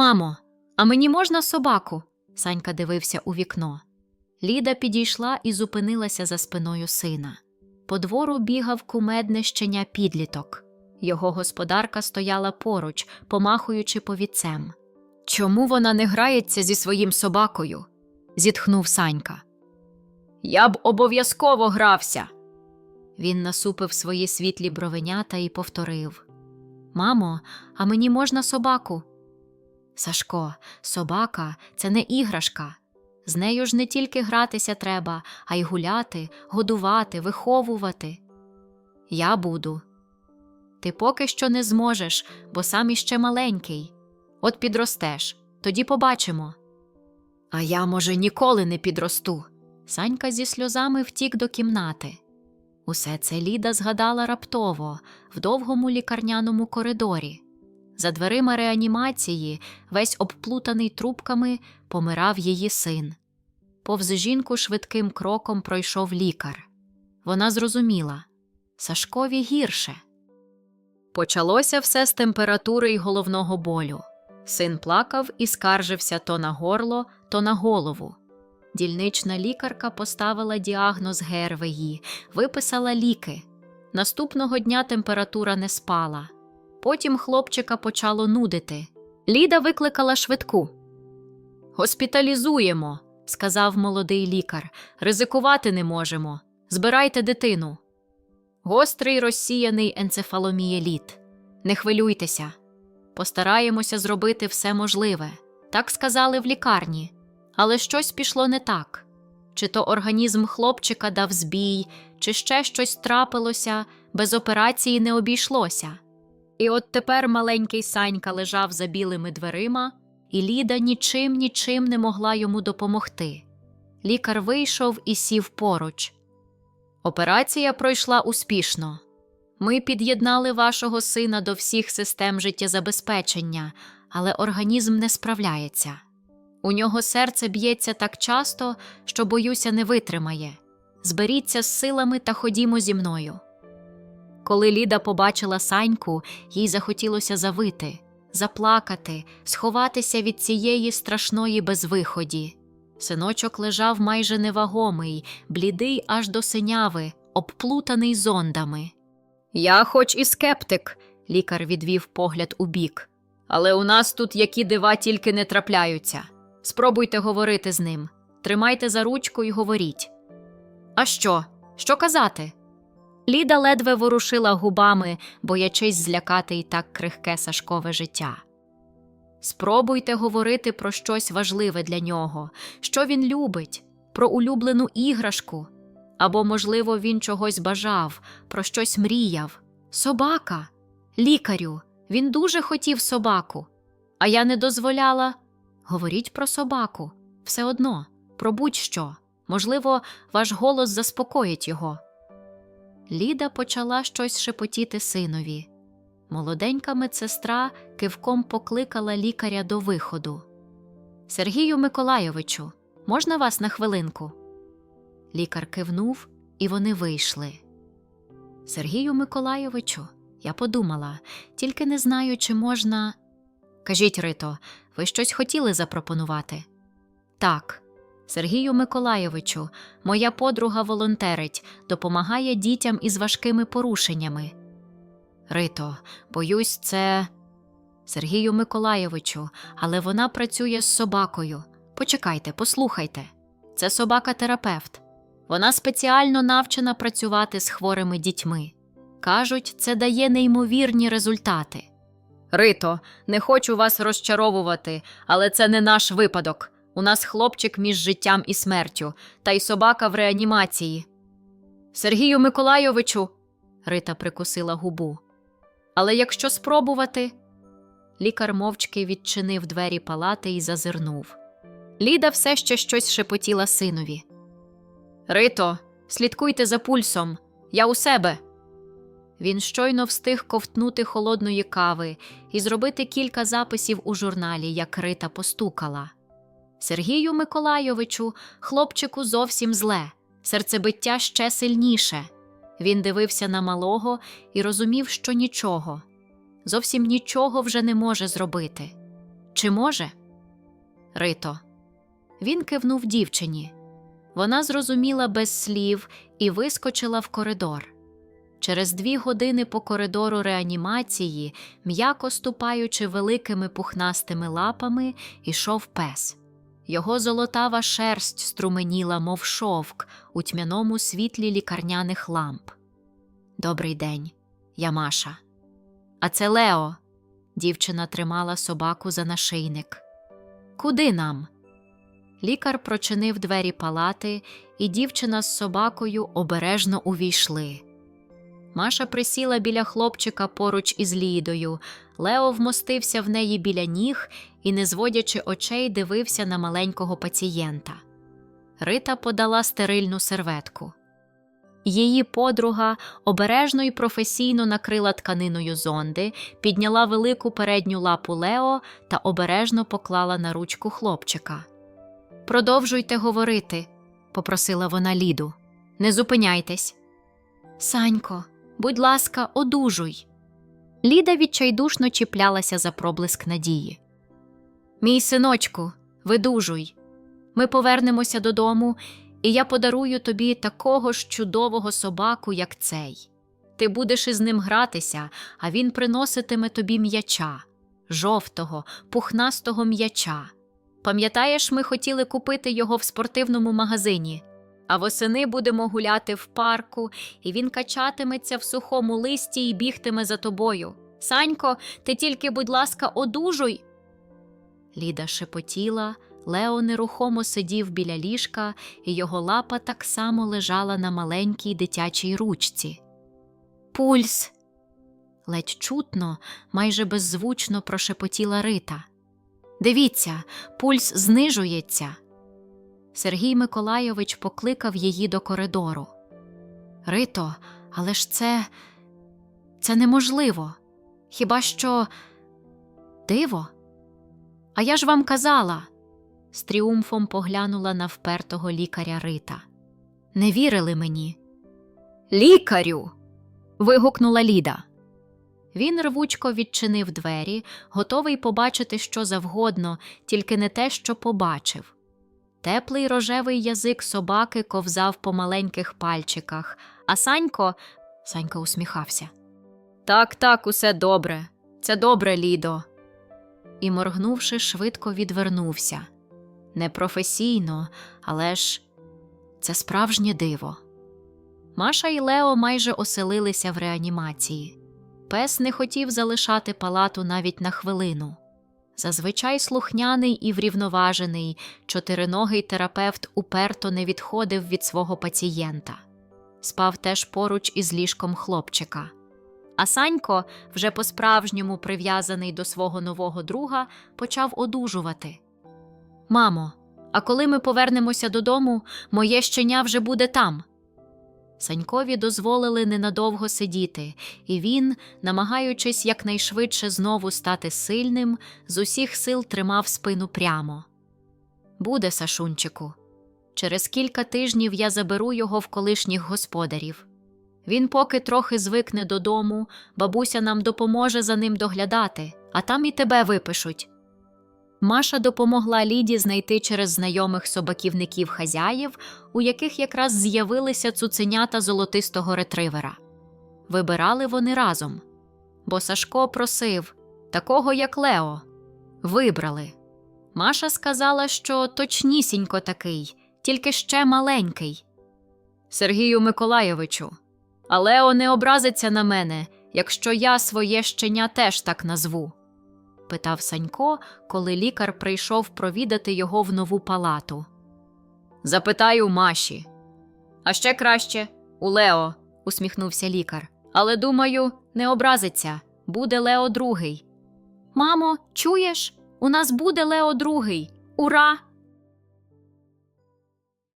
Мамо, а мені можна собаку? Санька дивився у вікно. Ліда підійшла і зупинилася за спиною сина. По двору бігав кумедне щеня підліток. Його господарка стояла поруч, помахуючи повідцем. Чому вона не грається зі своїм собакою? зітхнув Санька. Я б обов'язково грався. Він насупив свої світлі бровенята і повторив Мамо, а мені можна собаку? Сашко, собака це не іграшка. З нею ж не тільки гратися треба, а й гуляти, годувати, виховувати. Я буду. Ти поки що не зможеш, бо сам іще маленький. От підростеш, тоді побачимо. А я, може, ніколи не підросту. Санька зі сльозами втік до кімнати. Усе це Ліда згадала раптово в довгому лікарняному коридорі. За дверима реанімації, весь обплутаний трубками, помирав її син. Повз жінку швидким кроком пройшов лікар. Вона зрозуміла Сашкові гірше. Почалося все з температури й головного болю. Син плакав і скаржився то на горло, то на голову. Дільнична лікарка поставила діагноз ГРВІ, виписала ліки. Наступного дня температура не спала. Потім хлопчика почало нудити. Ліда викликала швидку. Госпіталізуємо, сказав молодий лікар. Ризикувати не можемо. Збирайте дитину. Гострий розсіяний енцефаломієліт. Не хвилюйтеся. Постараємося зробити все можливе. Так сказали в лікарні. Але щось пішло не так. Чи то організм хлопчика дав збій, чи ще щось трапилося, без операції не обійшлося. І от тепер маленький Санька лежав за білими дверима, і Ліда нічим нічим не могла йому допомогти. Лікар вийшов і сів поруч. Операція пройшла успішно. Ми під'єднали вашого сина до всіх систем життєзабезпечення, але організм не справляється. У нього серце б'ється так часто, що, боюся, не витримає. Зберіться з силами та ходімо зі мною. Коли Ліда побачила Саньку, їй захотілося завити, заплакати, сховатися від цієї страшної безвиході. Синочок лежав майже невагомий, блідий аж до синяви, обплутаний зондами. Я, хоч і скептик, лікар відвів погляд у бік. Але у нас тут які дива тільки не трапляються. Спробуйте говорити з ним. Тримайте за ручку і говоріть. А що? Що казати? Ліда ледве ворушила губами, боячись злякати і так крихке Сашкове життя. Спробуйте говорити про щось важливе для нього, що він любить, про улюблену іграшку. Або, можливо, він чогось бажав, про щось мріяв. Собака, лікарю, він дуже хотів собаку. А я не дозволяла. Говоріть про собаку, все одно, про будь-що. Можливо, ваш голос заспокоїть його. Ліда почала щось шепотіти синові. Молоденька медсестра кивком покликала лікаря до виходу. Сергію Миколайовичу, можна вас на хвилинку? Лікар кивнув, і вони вийшли. Сергію Миколайовичу, я подумала, тільки не знаю, чи можна. Кажіть, Рито, ви щось хотіли запропонувати? Так. Сергію Миколайовичу, моя подруга волонтерить, допомагає дітям із важкими порушеннями. Рито, боюсь, це. Сергію Миколайовичу, але вона працює з собакою. Почекайте, послухайте. Це собака-терапевт. Вона спеціально навчена працювати з хворими дітьми. Кажуть, це дає неймовірні результати. Рито, не хочу вас розчаровувати, але це не наш випадок. У нас хлопчик між життям і смертю, та й собака в реанімації. Сергію Миколайовичу. Рита прикусила губу. Але якщо спробувати. Лікар мовчки відчинив двері палати і зазирнув. Ліда все ще щось шепотіла синові. Рито, слідкуйте за пульсом. Я у себе. Він щойно встиг ковтнути холодної кави і зробити кілька записів у журналі, як Рита постукала. Сергію Миколайовичу, хлопчику зовсім зле, серцебиття ще сильніше. Він дивився на малого і розумів, що нічого, зовсім нічого вже не може зробити. Чи може? Рито. Він кивнув дівчині. Вона зрозуміла без слів і вискочила в коридор. Через дві години по коридору реанімації, м'яко ступаючи великими пухнастими лапами, ішов пес. Його золотава шерсть струменіла, мов шовк, у тьмяному світлі лікарняних ламп. Добрий день, я Маша. А це Лео. Дівчина тримала собаку за нашийник. Куди нам? Лікар прочинив двері палати, і дівчина з собакою обережно увійшли. Маша присіла біля хлопчика поруч із Лідою. Лео вмостився в неї біля ніг і, не зводячи очей, дивився на маленького пацієнта. Рита подала стерильну серветку. Її подруга обережно і професійно накрила тканиною зонди, підняла велику передню лапу Лео та обережно поклала на ручку хлопчика. Продовжуйте говорити, попросила вона Ліду. Не зупиняйтесь. Санько, будь ласка, одужуй. Ліда відчайдушно чіплялася за проблиск надії. Мій синочку, видужуй. Ми повернемося додому, і я подарую тобі такого ж чудового собаку, як цей. Ти будеш із ним гратися, а він приноситиме тобі м'яча, жовтого, пухнастого м'яча. Пам'ятаєш, ми хотіли купити його в спортивному магазині, а восени будемо гуляти в парку, і він качатиметься в сухому листі і бігтиме за тобою. Санько, ти тільки, будь ласка, одужуй. Ліда шепотіла, Лео нерухомо сидів біля ліжка, і його лапа так само лежала на маленькій дитячій ручці. Пульс. ледь чутно, майже беззвучно прошепотіла Рита. Дивіться, пульс знижується. Сергій Миколайович покликав її до коридору. Рито, але ж це. це неможливо. Хіба що диво? А я ж вам казала. З тріумфом поглянула на впертого лікаря Рита. Не вірили мені. Лікарю. вигукнула Ліда. Він рвучко відчинив двері, готовий побачити що завгодно, тільки не те, що побачив. Теплий рожевий язик собаки ковзав по маленьких пальчиках, а Санько. Санько усміхався. Так, так, усе добре. Це добре, Лідо. І, моргнувши, швидко відвернувся. Непрофесійно, але ж це справжнє диво. Маша і Лео майже оселилися в реанімації. Пес не хотів залишати палату навіть на хвилину. Зазвичай слухняний і врівноважений, чотириногий терапевт уперто не відходив від свого пацієнта. Спав теж поруч із ліжком хлопчика. А Санько, вже по-справжньому прив'язаний до свого нового друга, почав одужувати. Мамо, а коли ми повернемося додому, моє щеня вже буде там. Санькові дозволили ненадовго сидіти, і він, намагаючись якнайшвидше знову стати сильним, з усіх сил тримав спину прямо. Буде, Сашунчику. Через кілька тижнів я заберу його в колишніх господарів. Він поки трохи звикне додому, бабуся нам допоможе за ним доглядати, а там і тебе випишуть. Маша допомогла Ліді знайти через знайомих собаківників хазяїв, у яких якраз з'явилися цуценята золотистого ретривера. Вибирали вони разом, бо Сашко просив такого, як Лео. Вибрали. Маша сказала, що точнісінько такий, тільки ще маленький. Сергію Миколайовичу, а Лео не образиться на мене, якщо я своє щеня теж так назву питав Санько, коли лікар прийшов провідати його в нову палату. Запитаю Маші. А ще краще у Лео, усміхнувся лікар. Але думаю, не образиться буде Лео другий. Мамо, чуєш? У нас буде Лео другий. Ура!